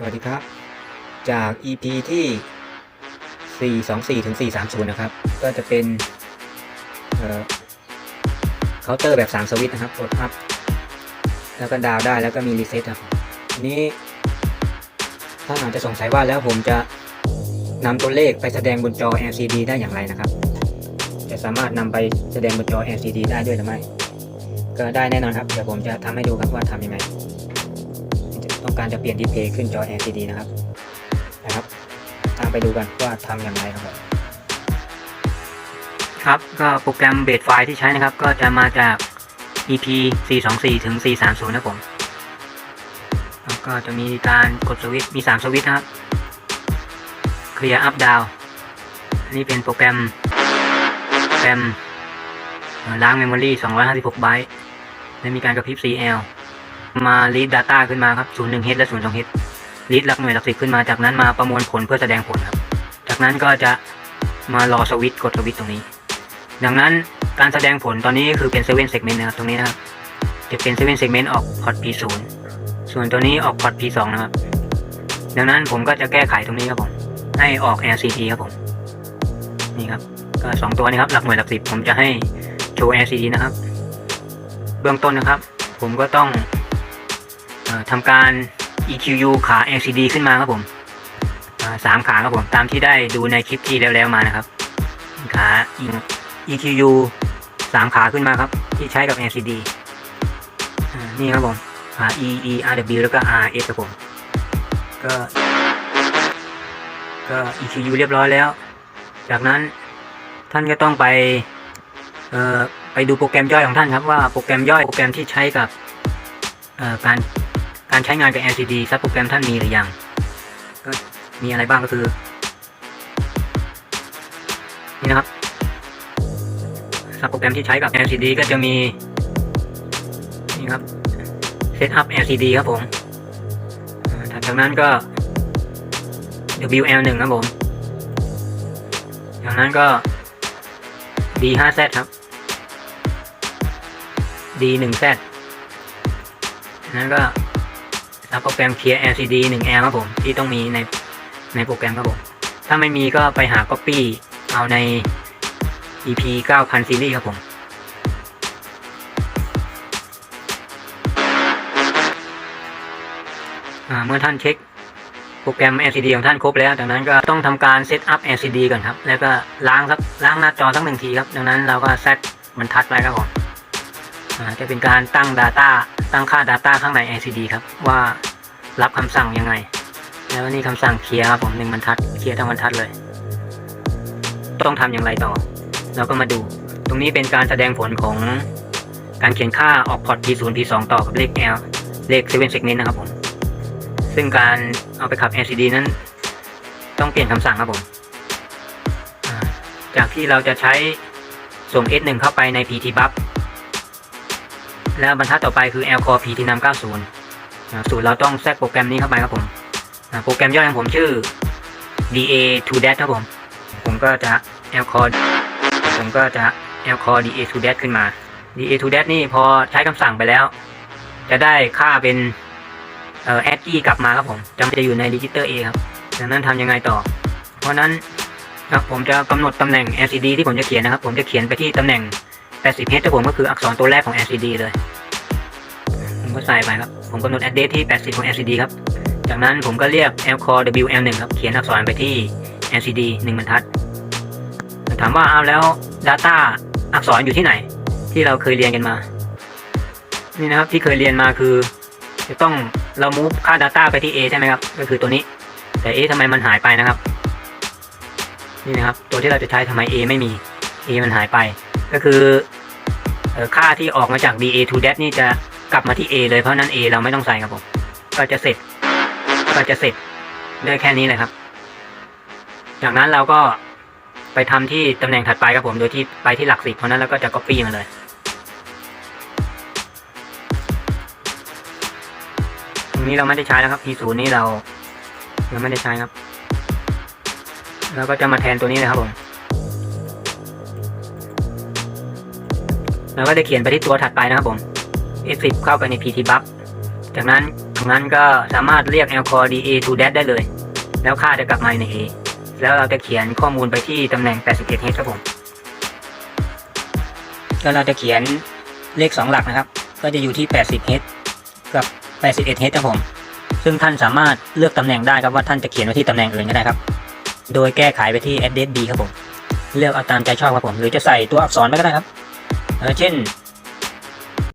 สวัสดีครับ จาก EP ที่ 424ถึง430 นะครับ ก็จะเป็นเคาน์เตอร์แบบ 3 สวิตนะครับกดอัพ แล้วก็ดาวได้แล้วก็มีรีเซ็ตครับนี้ถ้าอาจจะสงสัยว่าแล้วผมจะนำตัวเลขไปแสดงบนจอ LCD ได้อย่างไรนะครับ จะสามารถนำไปแสดงบนจอ LCD ได้ด้วยหรือไม่ ก็ได้แน่นอนครับ เดี๋ยวผมจะทำให้ดูครับว่าทำยังไง ต้องการจะเปลี่ยนดิสเพย์ขึ้นจอ LCD นะครับนะครับ ตามไปดูกันว่าทำอย่างไรครับครับก็โปรแกรมเบสไฟล์ที่ใช้นะครับ ก็จะมาจาก EP 424 ถึง 430 นะผมแล้วก็จะมีการกดสวิตช์มี 3 สวิตช์นะครับ Clear Up Down อันนี้เป็นโปรแกรมโปรแกรมล้างเมมโมรี่256 ไบต์และมีการกระพริบ CL มา read data ขึ้นมาครับ01 h และ02 h read หลักหน่วยหลักสิบขึ้นมาจากนั้นมาประมวลผลเพื่อแสดงผลครับ จากนั้นก็จะมารอสวิตช์กดสวิตช์ตรงนี้ ดังนั้นการแสดงผลตอนนี้คือเป็น7 segment นะครับตรงนี้นะครับจะเป็น7 segment ออกพอร์ต P0 ส่วนตัวนี้ออกพอร์ต P2 นะครับ ดังนั้นผมก็จะแก้ไขตรงนี้ครับผมให้ออก LCD ครับผมนี่ครับก็สองตัวนี้ครับหลักหน่วยหลักสิบผมจะให้โชว์ LCD นะครับ เบื้องต้นนะครับ ผมก็ต้อง ทำการ EQU ขา LCD ขึ้นมาครับผมสามขาครับผมตามที่ได้ดูในคลิปที่แล้วๆมานะครับ ขา EQU สามขาขึ้นมาครับ ที่ใช้กับ LCD อ่านี่ครับผมขา E E R W แล้วก็ R S ครับผม ก็ก็ EQU เรียบร้อยแล้ว จากนั้นท่านก็ต้องไปเอ่อไปดูโปรแกรมย่อยของท่านครับว่าโปรแกรมย่อยโปรแกรมที่ใช้กับเอ่อการ การใช้งานกับ LCD ซับโปรแกรมท่านมีหรือยัง ก็มีอะไรบ้างก็คือ นี่นะครับซับโปรแกรมที่ใช้กับ LCD ก็จะมี นี่ครับ Setup LCD ครับผมถัดจากนั้นก็ WL1 ครับผม จากนั้นก็ D5Z ครับ D1Z จากนั้นก็ รับโปรแกรม Clear LCD 1L ครับผม ที่ต้องมีในในโปรแกรมครับผม ถ้าไม่มีก็ไปหา Copy เอาใน EP 9000ซีรีส์ครับผม เมื่อท่านเช็คโปรแกรม LCD ของท่านครบแล้วดังนั้นก็ต้องทำการเซตอัพ LCD ก่อนครับ แล้วก็ล้างครับล้างหน้าจอสักหนึ่งทีครับ ดังนั้นเราก็เซตบรรทัดไว้ครับผมจะเป็นการตั้ง Data ตั้งค่า Data ข้างใน LCD ครับ ว่ารับคำสั่งยังไง แล้วนี่คำสั่งเคลียร์ครับผมหนึ่งบรรทัดเคลียร์ทั้งบรรทัดเลย ต้องทำอย่างไรต่อ เราก็มาดู ตรงนี้เป็นการแสดงผลของการเขียนค่าออกพอร์ต P0 P2 ต่อกับเลข L เลข7 segment นะครับผม ซึ่งการเอาไปขับ LCD นั้น ต้องเปลี่ยนคำสั่งครับผม จากที่เราจะใช้ส่ง S1 เข้าไปใน PT bus แล้วบรรทัดต่อไปคือ L core PT นำ90อ่าสูตรเราต้องแทรกโปรแกรมนี้เข้าไปครับผมอ่าโปรแกรมย่อยของผมชื่อ DA 2 dash ครับผม ผมก็จะ L core ผมก็จะ L core DA 2 dash ขึ้นมา DA 2 dash นี่พอใช้คำสั่งไปแล้ว จะได้ค่าเป็นเอ่อ add e กลับมาครับผมจะจะอยู่ใน register A ครับดังนั้นทำยังไงต่อ เพราะนั้นครับผมจะกำหนดตำแหน่ง LCD ที่ผมจะเขียนนะครับ ผมจะเขียนไปที่ตำแหน่ง 80 h แต่ผมก็คืออักษรตัวแรกของ LCD เลย ผมก็ใส่ไปครับ ผมกำหนด address ที่ 80 ของ LCD ครับ จากนั้นผมก็เรียก L core WL1 ครับ เขียนอักษรไปที่ LCD 1บรรทัด ถามว่าเอาแล้ว Data อักษรอยู่ที่ไหน ที่เราเคยเรียนกันมา นี่นะครับที่เคยเรียนมาคือ จะต้องเรา move ค่า Data ไปที่ A ใช่ไหมครับ ก็คือตัวนี้ แต่เอ๊ะทำไมมันหายไปนะครับ นี่นะครับ ตัวที่เราจะใช้ทำไม A ไม่มี A มันหายไป ก็คือค่าที่ออกมาจาก DA to dash นี่จะกลับมาที่ A เลยเพราะนั้น A เราไม่ต้องใส่ครับผม ก็จะเสร็จ ก็จะเสร็จได้แค่นี้เลยครับ จากนั้นเราก็ไปทำที่ตำแหน่งถัดไปครับผม โดยที่ไปที่หลักสิบเพราะนั้นเราก็จะ copy มาเลย ตรงนี้เราไม่ได้ใช้แล้วครับ P0 นี้เราเราไม่ได้ใช้ครับ แล้วก็จะมาแทนตัวนี้เลยครับผม เราก็จะเขียนไปที่ตัวถัดไปนะครับผม F10 เข้าไปใน PT bus จากนั้นดังนั้นก็สามารถเรียก l c o r da to that ได้เลย แล้วค่าจะกลับมาใน A แล้วเราจะเขียนข้อมูลไปที่ตำแหน่ง 81 h ครับผม แล้วเราจะเขียนเลข 2 หลักนะครับ ก็จะอยู่ที่ 80 h กับ 81 h ครับผม ซึ่งท่านสามารถเลือกตำแหน่งได้ครับว่าท่านจะเขียนไว้ที่ตำแหน่งอื่นก็ได้ครับ โดยแก้ไขไปที่ address B ครับผม เลือกเอาตามใจชอบครับผม หรือจะใส่ตัวอักษรไปก็ได้ครับ เออเช่น